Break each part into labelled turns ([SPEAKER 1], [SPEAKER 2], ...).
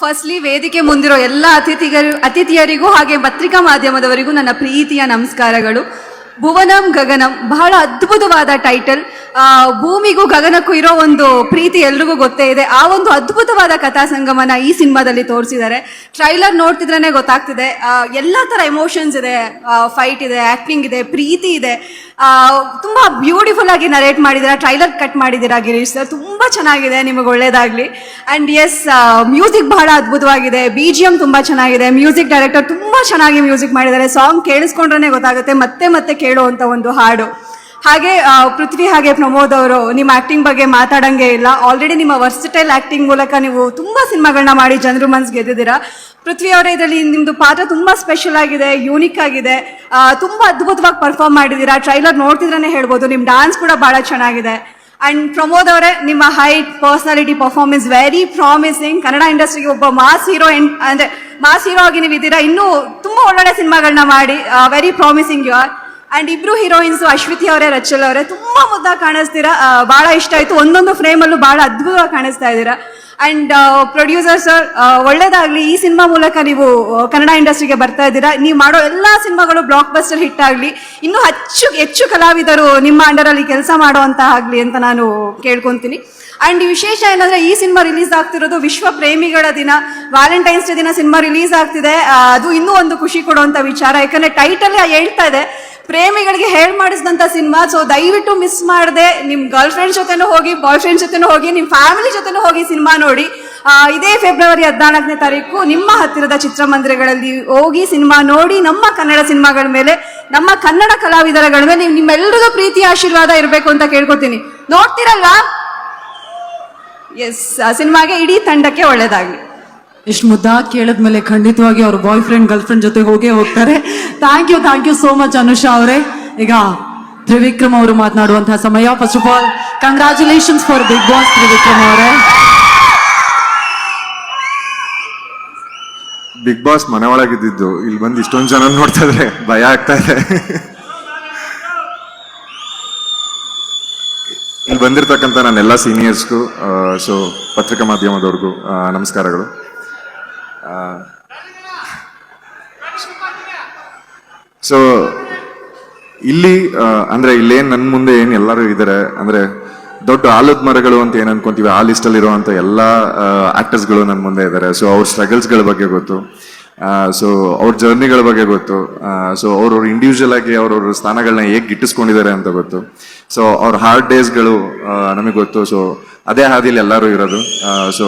[SPEAKER 1] Firstly ವೇದಿಕೆ ಮುಂದಿರೋ ಎಲ್ಲ ಅತಿಥಿಗರು ಅತಿಥಿಯರಿಗೂ ಹಾಗೆ ಪತ್ರಿಕಾ ಮಾಧ್ಯಮದವರಿಗೂ ನನ್ನ ಪ್ರೀತಿಯ ನಮಸ್ಕಾರಗಳು. ಭುವನಂ ಗಗನಂ. ಬಹಳ ಅದ್ಭುತವಾದ ಟೈಟಲ್ ಭೂಮಿಗೂ ಗಗನಕ್ಕೂ ಇರೋ ಒಂದು ಪ್ರೀತಿ ಎಲ್ರಿಗೂ ಗೊತ್ತೇ ಇದೆ. ಆ ಒಂದು ಅದ್ಭುತವಾದ ಕಥಾ ಸಂಗಮನ ಈ ಸಿನಿಮಾದಲ್ಲಿ ತೋರಿಸಿದ್ದಾರೆ. ಟ್ರೈಲರ್ ನೋಡ್ತಿದ್ರೇ ಗೊತ್ತಾಗ್ತಿದೆ. ಎಲ್ಲ ಥರ ಎಮೋಷನ್ಸ್ ಇದೆ. ಫೈಟ್ ಇದೆ ಆಕ್ಟಿಂಗ್ ಇದೆ, ಪ್ರೀತಿ ಇದೆ. ತುಂಬಾ ಬ್ಯೂಟಿಫುಲ್ ಆಗಿ ನರೇಟ್ ಮಾಡಿದ್ದೀರಾ ಟ್ರೈಲರ್ ಕಟ್ ಮಾಡಿದ್ದೀರಾ ಗಿರೀಶ್ ಸರ್ ತುಂಬಾ ಚೆನ್ನಾಗಿದೆ, ನಿಮಗೆ ಒಳ್ಳೇದಾಗ್ಲಿ. ಅಂಡ್ ಎಸ್ ಮ್ಯೂಸಿಕ್ ಬಹಳ ಅದ್ಭುತವಾಗಿದೆ. ಬಿ ಜಿ ಎಂ ತುಂಬಾ ಚೆನ್ನಾಗಿದೆ. ಮ್ಯೂಸಿಕ್ ಡೈರೆಕ್ಟರ್ ತುಂಬಾ ಚೆನ್ನಾಗಿ ಮ್ಯೂಸಿಕ್ ಮಾಡಿದ್ದಾರೆ. ಸಾಂಗ್ ಕೇಳಿಸ್ಕೊಂಡ್ರೆ ಗೊತ್ತಾಗುತ್ತೆ. ಮತ್ತೆ ಮತ್ತೆ ಕೇಳುವಂತ ಒಂದು ಹಾಡು. ಹಾಗೆ ಪೃಥ್ವಿ ಹಾಗೆ ಪ್ರಮೋದ್ ಅವರು ನಿಮ್ಮ ಆಕ್ಟಿಂಗ್ ಬಗ್ಗೆ ಮಾತಾಡಂಗೆ ಇಲ್ಲ. ಆಲ್ರೆಡಿ ನಿಮ್ಮ ವರ್ಸಿಟೈಲ್ ಆಕ್ಟಿಂಗ್ ಮೂಲಕ ನೀವು ತುಂಬಾ ಸಿನಿಮಾಗಳನ್ನ ಮಾಡಿ ಜನರು ಮನ್ಸ್ ಗೆದ್ದಿದ್ದೀರಾ. ಪೃಥ್ವಿ ಅವರೇ, ಇದರಲ್ಲಿ ನಿಮ್ದು ಪಾತ್ರ ತುಂಬಾ ಸ್ಪೆಷಲ್ ಆಗಿದೆ ಯೂನಿಕ್ ಆಗಿದೆ. ತುಂಬಾ ಅದ್ಭುತವಾಗಿ ಪರ್ಫಾರ್ಮ್ ಮಾಡಿದ್ದೀರಾ. ಟ್ರೈಲರ್ ನೋಡ್ತಿದ್ರೇ ಹೇಳ್ಬೋದು, ನಿಮ್ ಡಾನ್ಸ್ ಕೂಡ ಬಹಳ ಚೆನ್ನಾಗಿದೆ. ಅಂಡ್ ಪ್ರಮೋದ್ ಅವರೇ, ನಿಮ್ಮ height personality performance very promising Kannada ಇಂಡಸ್ಟ್ರಿಗೆ ಒಬ್ಬ ಮಾಸ್ ಹೀರೋ ಅಂದ್ರೆ ಮಾಸ್ ಹೀರೋ ಆಗಿ ನೀವು ಇದ್ದೀರಾ ಇನ್ನೂ ತುಂಬಾ ಒಳ್ಳೊಳ್ಳೆ ಸಿನಿಮಾಗಳನ್ನ ಮಾಡಿ very promising you are and ಇಬ್ರು ಹೀರೋಯಿನ್ಸ್ ಅಶ್ವಿತಿ ಅವರೇ, ರಚಲ್ ಅವರೇ, ತುಂಬ ಮುದ್ದಾಗಿ ಕಾಣಿಸ್ತೀರಾ? ಭಾಳ ಇಷ್ಟ ಆಯಿತು. ಒಂದೊಂದು ಫ್ರೇಮಲ್ಲೂ ಭಾಳ ಅದ್ಭುತವಾಗಿ ಕಾಣಿಸ್ತಾ ಇದ್ದೀರಾ? ಆ್ಯಂಡ್ ಪ್ರೊಡ್ಯೂಸರ್ ಸರ್ ಒಳ್ಳೇದಾಗ್ಲಿ, ಈ ಸಿನಿಮಾ ಮೂಲಕ ನೀವು ಕನ್ನಡ ಇಂಡಸ್ಟ್ರಿಗೆ ಬರ್ತಾ ಇದ್ದೀರಾ? ನೀವು ಮಾಡೋ ಎಲ್ಲ ಸಿನಿಮಾಗಳು ಬ್ಲಾಕ್ ಬಸ್ಟರ್ ಹಿಟ್ ಆಗಲಿ, ಇನ್ನೂ ಹೆಚ್ಚು ಹೆಚ್ಚು ಕಲಾವಿದರು ನಿಮ್ಮ ಅಂಡರಲ್ಲಿ ಕೆಲಸ ಮಾಡುವಂತ ಆಗಲಿ ಅಂತ ನಾನು ಕೇಳ್ಕೊತೀನಿ. ಆ್ಯಂಡ್ ವಿಶೇಷ ಏನಂದರೆ, ಈ ಸಿನಿಮಾ ರಿಲೀಸ್ ಆಗ್ತಿರೋದು ವಿಶ್ವ ಪ್ರೇಮಿಗಳ ದಿನ. ವ್ಯಾಲೆಂಟೈನ್ಸ್ ಡೇ ದಿನ ಸಿನಿಮಾ ರಿಲೀಸ್ ಆಗ್ತಿದೆ. ಅದು ಇನ್ನೂ ಒಂದು ಖುಷಿ ಕೊಡುವಂಥ ವಿಚಾರ. ಯಾಕಂದರೆ ಟೈಟಲ್ ಹೇಳ್ತಾ ಇದೆ ಪ್ರೇಮಿಗಳಿಗೆ ಹೇಳ್ ಮಾಡಿಸಿದಂತ ಸಿನಿಮಾ. ಸೊ ದಯವಿಟ್ಟು ಮಿಸ್ ಮಾಡದೆ. ನಿಮ್ ಗರ್ಲ್ ಫ್ರೆಂಡ್ ಜೊತೆನೂ ಹೋಗಿ ಬಾಯ್ ಫ್ರೆಂಡ್ ಜೊತೆನೂ ಹೋಗಿ, ನಿಮ್ ಫ್ಯಾಮಿಲಿ ಜೊತೆನೂ ಹೋಗಿ ಸಿನಿಮಾ ನೋಡಿ. ಇದೇ ಫೆಬ್ರವರಿ ಹದಿನಾಲ್ಕನೇ ತಾರೀಕು ನಿಮ್ಮ ಹತ್ತಿರದ ಚಿತ್ರಮಂದಿರಗಳಲ್ಲಿ ಹೋಗಿ ಸಿನಿಮಾ ನೋಡಿ ನಮ್ಮ ಕನ್ನಡ ಸಿನಿಮಾಗಳ ಮೇಲೆ, ನಮ್ಮ ಕನ್ನಡ ಕಲಾವಿದರಗಳ ಮೇಲೆ ನೀವು ನಿಮ್ಮೆಲ್ಲರಿಗೂ ಪ್ರೀತಿ, ಆಶೀರ್ವಾದ ಇರಬೇಕು ಅಂತ ಕೇಳ್ಕೊತೀನಿ. ನೋಡ್ತಿರಲ್ವಾ? ಎಸ್ ಸಿನಿಮಾಗೆ ಇಡೀ ತಂಡಕ್ಕೆ ಒಳ್ಳೇದಾಗ್ಲಿ.
[SPEAKER 2] ಇಷ್ಟು ಮುದ್ದಾಗಿ ಕೇಳಿದ್ಮೇಲೆ ಖಂಡಿತವಾಗಿ ಅವ್ರ ಬಾಯ್ ಫ್ರೆಂಡ್ ಗರ್ಲ್ ಫ್ರೆಂಡ್ ಜೊತೆ ಹೋಗೇ ಹೋಗ್ತಾರೆ. Thank you thank you so much Anusha ಅವರೇ. ಈಗ ತ್ರಿವಿಕ್ರಮ್ ಅವರು ಮಾತನಾಡುವಂತಹ ಸಮಯ. First of all congratulations for Bigg Boss Trivikram ಅವರೇ.
[SPEAKER 3] ಬಿಗ್ ಬಾಸ್ ಮನೆ ಒಳಗಿದ್ದಿದ್ದು ಇಲ್ಲಿ ಬಂದು ಇಷ್ಟೊಂದು ಜನ ನೋಡ್ತಾ ಇದ್ರೆ ಭಯ ಆಗ್ತಾ ಇದೆ. ಇಲ್ಲಿ ಬಂದಿರತಕ್ಕಂಥ ನನ್ನೆಲ್ಲ ಸೀನಿಯರ್ಸ್ಗೂ ಸೊ ಪತ್ರಿಕಾ ಮಾಧ್ಯಮದವ್ರಿಗೂ ನಮಸ್ಕಾರಗಳು. ಸೊ ಇಲ್ಲಿ ಅಂದ್ರೆ ಇಲ್ಲೇನು ನನ್ನ ಮುಂದೆ ಏನು ಎಲ್ಲರೂ ಇದ್ದಾರೆ ಅಂದ್ರೆ ದೊಡ್ಡ ಆಲದ ಮರಗಳು ಅಂತ ಏನ್ ಅನ್ಕೊಂತೀವಿ, ಆ ಇರುವಂತ ಎಲ್ಲಾ ಆಕ್ಟರ್ಸ್ಗಳು ನನ್ನ ಮುಂದೆ ಇದ್ದಾರೆ ಸೊ ಅವ್ರ ಸ್ಟ್ರಗಲ್ಸ್ಗಳ ಬಗ್ಗೆ ಗೊತ್ತು. ಸೊ ಅವ್ರ ಜರ್ನಿಗಳ ಬಗ್ಗೆ ಗೊತ್ತು. ಸೊ ಅವ್ರವ್ರ ಇಂಡಿವಿಜುವಲ್ ಆಗಿ ಅವ್ರವ್ರ ಸ್ಥಾನಗಳನ್ನ ಹೇಗೆ ಗಿಟ್ಟಿಸ್ಕೊಂಡಿದ್ದಾರೆ ಅಂತ ಗೊತ್ತು. ಸೊ ಅವ್ರ ಹಾರ್ಡ್ ಡೇಸ್ಗಳು ನಮಗೆ ಗೊತ್ತು. ಸೊ ಅದೇ ಹಾದಿಲಿ ಎಲ್ಲರೂ ಇರೋದು. So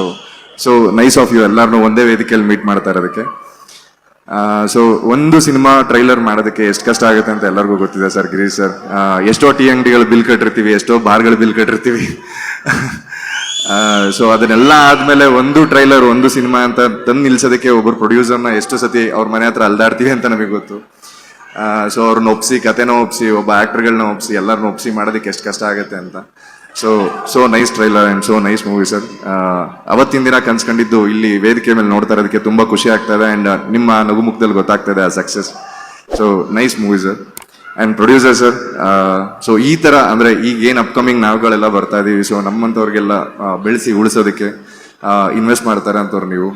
[SPEAKER 3] so nice of you ಎಲ್ಲರನ್ನೂ ಒಂದೇ ವೇದಿಕೆಯಲ್ಲಿ ಮೀಟ್ ಮಾಡ್ತಾ ಇರೋದಕ್ಕೆ. ಸೊ ಒಂದು ಸಿನಿಮಾ ಟ್ರೈಲರ್ ಮಾಡೋದಕ್ಕೆ ಎಷ್ಟು ಕಷ್ಟ ಆಗುತ್ತೆ ಅಂತ ಎಲ್ಲರಿಗೂ ಗೊತ್ತಿದೆ ಸರ್, ಗಿರೀಶ್ ಸರ್. ಎಷ್ಟೋ ಟೀ ಅಂಗಡಿಗಳು ಬಿಲ್ ಕಟ್ಟಿರ್ತೀವಿ, ಎಷ್ಟೋ ಬಾರ್ಗಳು ಬಿಲ್ ಕಟ್ಟಿರ್ತೀವಿ. ಸೊ ಅದನ್ನೆಲ್ಲ ಆದ್ಮೇಲೆ ಒಂದು ಟ್ರೈಲರ್ ಒಂದು ಸಿನಿಮಾ ಅಂತ ತಂದು ನಿಲ್ಸೋದಕ್ಕೆ ಒಬ್ಬರು ಪ್ರೊಡ್ಯೂಸರ್ನ ಎಷ್ಟು ಸತಿ ಅವ್ರ ಮನೆ ಹತ್ರ ಅಲ್ದಾಡ್ತೀವಿ ಅಂತ ನಮಗೆ ಗೊತ್ತು. ಸೊ ಅವ್ರನ್ನ ಒಪ್ಸಿ ಕತೆನ ಒಪ್ಸಿ, ಒಬ್ಬ ಆಕ್ಟರ್ಗಳನ್ನ ಒಪ್ಸಿ ಎಲ್ಲರನ್ನ ಒಪ್ಸಿ ಮಾಡೋದಕ್ಕೆ ಎಷ್ಟು ಕಷ್ಟ ಆಗುತ್ತೆ ಅಂತ. So so nice trailer and so nice movie sir ಅವತ್ತಿನ ದಿನ ಕನ್ಸ್ಕೊಂಡಿದ್ದು ಇಲ್ಲಿ ವೇದಿಕೆ ಮೇಲೆ ನೋಡ್ತಾ ಇರೋದಕ್ಕೆ ತುಂಬ ಖುಷಿ ಆಗ್ತಾ ಆ್ಯಂಡ್ ಅಂಡ್ ನಿಮ್ಮ ನಗುಮುಖದಲ್ಲಿ ಗೊತ್ತಾಗ್ತದೆ ಆ success so nice movie sir and producer sir so ಈ ಥರ ಅಂದರೆ ಈಗ ಏನು ಅಪ್ಕಮಿಂಗ್ ನಾವುಗಳೆಲ್ಲ ಬರ್ತಾ ಇದ್ದೀವಿ ಸೊ ನಮ್ಮಂಥವ್ರಿಗೆಲ್ಲ ಬೆಳೆಸಿ ಉಳಿಸೋದಕ್ಕೆ ಇನ್ವೆಸ್ಟ್ ಮಾಡ್ತಾರೆ ಅಂತವ್ರು ನೀವು.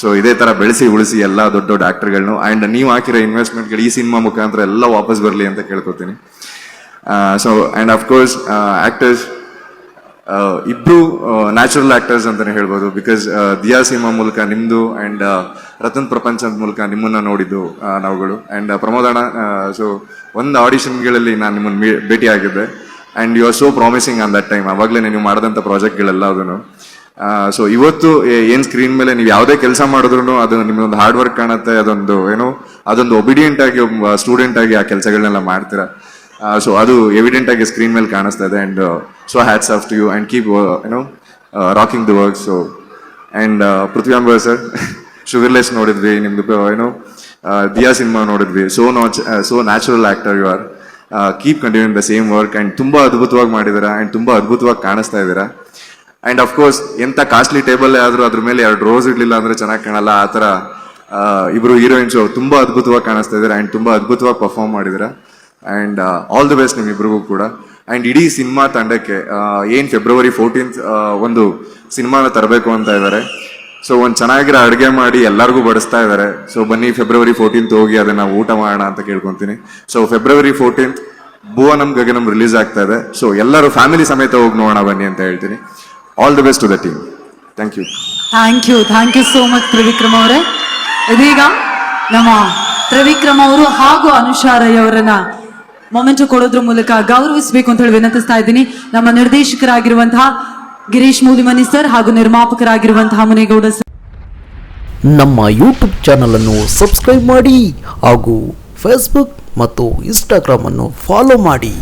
[SPEAKER 3] ಸೊ ಇದೇ ಥರ ಬೆಳೆಸಿ ಉಳಿಸಿ ಎಲ್ಲ ದೊಡ್ಡ ದೊಡ್ಡ ಆ್ಯಕ್ಟರ್ಗಳನ್ನು ಆ್ಯಂಡ್ ನೀವು ಹಾಕಿರೋ ಇನ್ವೆಸ್ಟ್ಮೆಂಟ್ಗಳು ಈ ಸಿನಿಮಾ ಮುಖಾಂತರ ಎಲ್ಲ ವಾಪಸ್ ಬರಲಿ ಅಂತ ಕೇಳ್ಕೊತೀನಿ. So and of course actors ಇಬ್ರು ನ್ಯಾಚುರಲ್ ಆಕ್ಟರ್ಸ್ ಅಂತಾನೆ ಹೇಳ್ಬೋದು ಬಿಕಾಸ್ ದಿಯಾ ಸಿನಿಮಾ ಮೂಲಕ ನಿಮ್ದು ಅಂಡ್ ರತನ್ ಪ್ರಪಂಚದ ಮೂಲಕ ನಿಮ್ಮನ್ನ ನೋಡಿದ್ದು ನಾವುಗಳು. ಅಂಡ್ ಪ್ರಮೋದಣ್ಣ ಸೊ ಒಂದು ಆಡಿಷನ್ಗಳಲ್ಲಿ ನಾನು ನಿಮ್ಮನ್ನು ಭೇಟಿ ಆಗಿದ್ದೆ. And you are so promising on that time ಆವಾಗಲೇ ನೀವು ಮಾಡಿದಂಥ ಪ್ರಾಜೆಕ್ಟ್ಗಳೆಲ್ಲ ಅದನ್ನು. ಸೊ ಇವತ್ತು ಏನ್ ಸ್ಕ್ರೀನ್ ಮೇಲೆ ನೀವು ಯಾವುದೇ ಕೆಲಸ ಮಾಡಿದ್ರು ಅದು ನಿಮ್ಮದೊಂದು ಹಾರ್ಡ್ ವರ್ಕ್ ಕಾಣುತ್ತೆ, ಅದೊಂದು, ಏನೋ, ಅದೊಂದು ಒಬಿಡಿಯಂಟ್ ಆಗಿ ಸ್ಟೂಡೆಂಟ್ ಆಗಿ ಆ ಕೆಲಸಗಳನ್ನೆಲ್ಲ ಮಾಡ್ತೀರಾ. ಸೊ ಅದು ಎವಿಡೆಂಟ್ ಆಗಿ ಸ್ಕ್ರೀನ್ ಮೇಲೆ ಕಾಣಿಸ್ತಾ ಇದೆ and so hats off to you and keep ಏನೋ rocking the work so and Pruthvi Ambar sir sugarless ನೋಡಿದ್ವಿ, ನಿಮ್ದು ಏನೋ ದಿಯಾ ಸಿನಿಮಾ ನೋಡಿದ್ವಿ. So much so natural actor you are keep continue the same work and ತುಂಬಾ ಅದ್ಭುತವಾಗಿ ಮಾಡಿದ್ದೀರಾ and ತುಂಬಾ ಅದ್ಭುತವಾಗಿ ಕಾಣಿಸ್ತಾ ಇದ್ದೀರಾ. ಅಂಡ್ ಅಫ್ಕೋರ್ಸ್ ಎಂತ ಕಾಸ್ಟ್ಲಿ ಟೇಬಲ್ ಆದರೂ ಅದ್ರ ಮೇಲೆ ಎರಡು ರೋಸ್ ಇರಲಿಲ್ಲ ಅಂದ್ರೆ ಚೆನ್ನಾಗಿ ಕಾಣಲ್ಲ, ಆ ಥರ ಇಬ್ಬರು ಹೀರೋಯಿನ್ಸು ತುಂಬ ಅದ್ಭುತವಾಗಿ ಕಾಣಿಸ್ತಾ ಇದ್ದಾರೆ ಅಂಡ್ ತುಂಬಾ ಅದ್ಭುತವಾಗಿ ಪರ್ಫಾರ್ಮ್ ಮಾಡಿದ್ದೀರಾ. ಅಂಡ್ ಆಲ್ ದ ಬೆಸ್ಟ್ ನಿಮ್ಮಿಬ್ರಿಗೂ ಕೂಡ. ಆ್ಯಂಡ್ ಇಡೀ ಸಿನಿಮಾ ತಂಡಕ್ಕೆ ಏನು ಫೆಬ್ರವರಿ ಫೋರ್ಟೀನ್ತ್ ಒಂದು ಸಿನಿಮಾನ ತರಬೇಕು ಅಂತ ಇದ್ದಾರೆ ಸೊ ಒಂದು ಚೆನ್ನಾಗಿರೋ ಅಡುಗೆ ಮಾಡಿ ಎಲ್ಲರಿಗೂ ಬಡಿಸ್ತಾ ಇದ್ದಾರೆ ಸೊ ಬನ್ನಿ ಫೆಬ್ರವರಿ ಫೋರ್ಟೀನ್ತ್ ಹೋಗಿ ಅದನ್ನು ಊಟ ಮಾಡೋಣ ಅಂತ ಕೇಳ್ಕೊಂತೀನಿ. So February fourteenth Bhuvanam Gaganam release ಆಗ್ತಾ ಇದೆ. ಸೊ ಎಲ್ಲರೂ ಫ್ಯಾಮಿಲಿ ಸಮೇತ ಹೋಗಿ ನೋಡೋಣ ಬನ್ನಿ ಅಂತ ಹೇಳ್ತೀನಿ. All the best to the team thank you
[SPEAKER 2] thank you thank you so much Trivikram ಅವರೇ. ಇದೀಗ ನಮ್ಮ ತ್ರಿವಿಕ್ರಮ್ ಅವರು ಹಾಗೂ ಅನುಷಾರಯ್ಯ ಅವರನ್ನ ಮೊಮೆಂಟು ಕೊಡೋದ್ರ ಮೂಲಕ ಗೌರವಿಸಬೇಕು ಅಂತ ಹೇಳಿ ವಿನಂತಿಸ್ತಾ ಇದ್ದೀನಿ. ನಮ್ಮ ನಿರ್ದೇಶಕರಾಗಿರುವಂತಹ ಗಿರೀಶ್ ಮೂಲಿಮನಿ ಸರ್ ಹಾಗೂ ನಿರ್ಮಾಪಕರಾಗಿರುವಂತಹ ಮುನೇಗೌಡ ಸರ್.
[SPEAKER 4] ನಮ್ಮ ಯೂಟ್ಯೂಬ್ ಚಾನಲನ್ನು ಸಬ್ಸ್ಕ್ರೈಬ್ ಮಾಡಿ ಹಾಗೂ ಫೇಸ್ಬುಕ್ ಮತ್ತು ಇನ್ಸ್ಟಾಗ್ರಾಮನ್ನು ಫಾಲೋ ಮಾಡಿ.